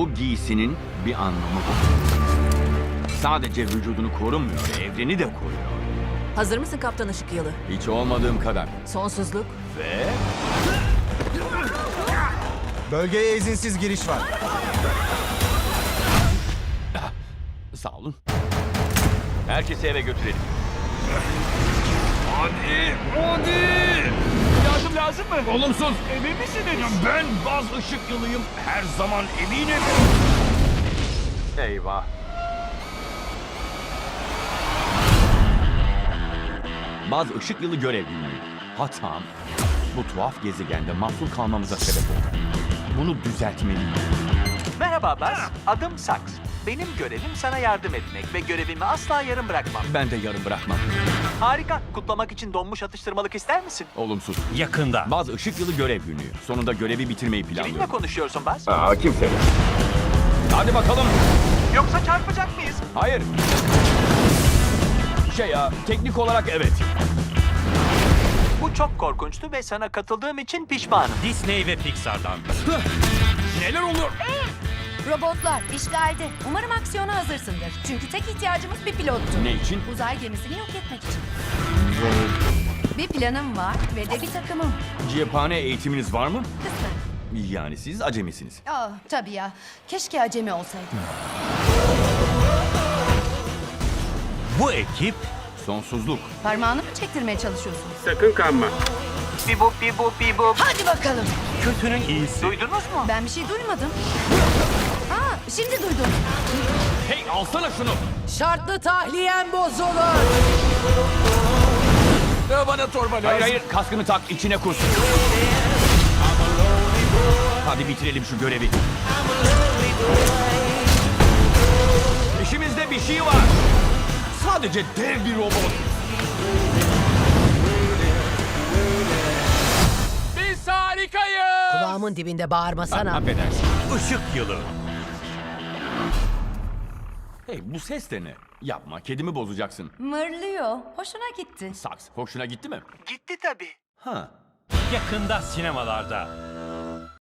Bu giysinin bir anlamı var. Sadece vücudunu korumuyor, evreni de koruyor. Hazır mısın Kaptan Işık Yılı? Hiç olmadığım kadar. Sonsuzluk. Ve Bölgeye izinsiz giriş var. sağ olun. Herkesi eve götürelim. Lazım mı? Olumsuz. Emin misiniz? ben baz ışık yılıyım. Her zaman eminim. Eyvah. Bazı ışık yılı görev günlüğü. Hatam bu tuhaf gezegende mahsur kalmamıza sebep oldu. Bunu düzeltmeliyim. Merhaba Baz, adım Saks. Benim görevim sana yardım etmek ve görevimi asla yarım bırakmam. Ben de yarım bırakmam. Harika, kutlamak için donmuş atıştırmalık ister misin? Olumsuz. Yakında. Bazı ışık yılı görev günlüğü. Sonunda görevi bitirmeyi Kiminle planlıyorum. konuşuyorsun Baz? Aa kimse. Hadi bakalım. Yoksa çarpacak mıyız? Hayır. Şey ya, teknik olarak evet. Bu çok korkunçtu ve sana katıldığım için pişmanım. Disney ve Pixar'dan. Neler oluyor? Robotlar işgalde. Umarım aksiyona hazırsındır. Çünkü tek ihtiyacımız bir pilottu. Ne için? Uzay gemisini yok etmek için. Bir planım var ve de bir takımım. Cephane eğitiminiz var mı? Kısmen. Yani siz acemisiniz. Aa, tabii ya. Keşke acemi olsaydım. Bu ekip Sonsuzluk. Parmağını mı çektirmeye çalışıyorsun? Bibu bibu bibu. Hadi bakalım. kötünün iyisi. Duydunuz mu? Ben bir şey duymadım. Aa, şimdi duydum. Hey alsana şunu. Şartlı tahliyen bozulur. bana torba Hayır hayır kaskını tak içine kus. Hadi bitirelim şu görevi. İşimizde bir şey var. Sadece dev bir robot. Kulağımın dibinde bağırmasana. Affedersin. Işık yılı. Hey bu ses de ne? Yapma kedimi bozacaksın. Mırlıyor. Hoşuna gitti. Saks hoşuna gitti mi? Gitti tabii. Ha. Yakında sinemalarda.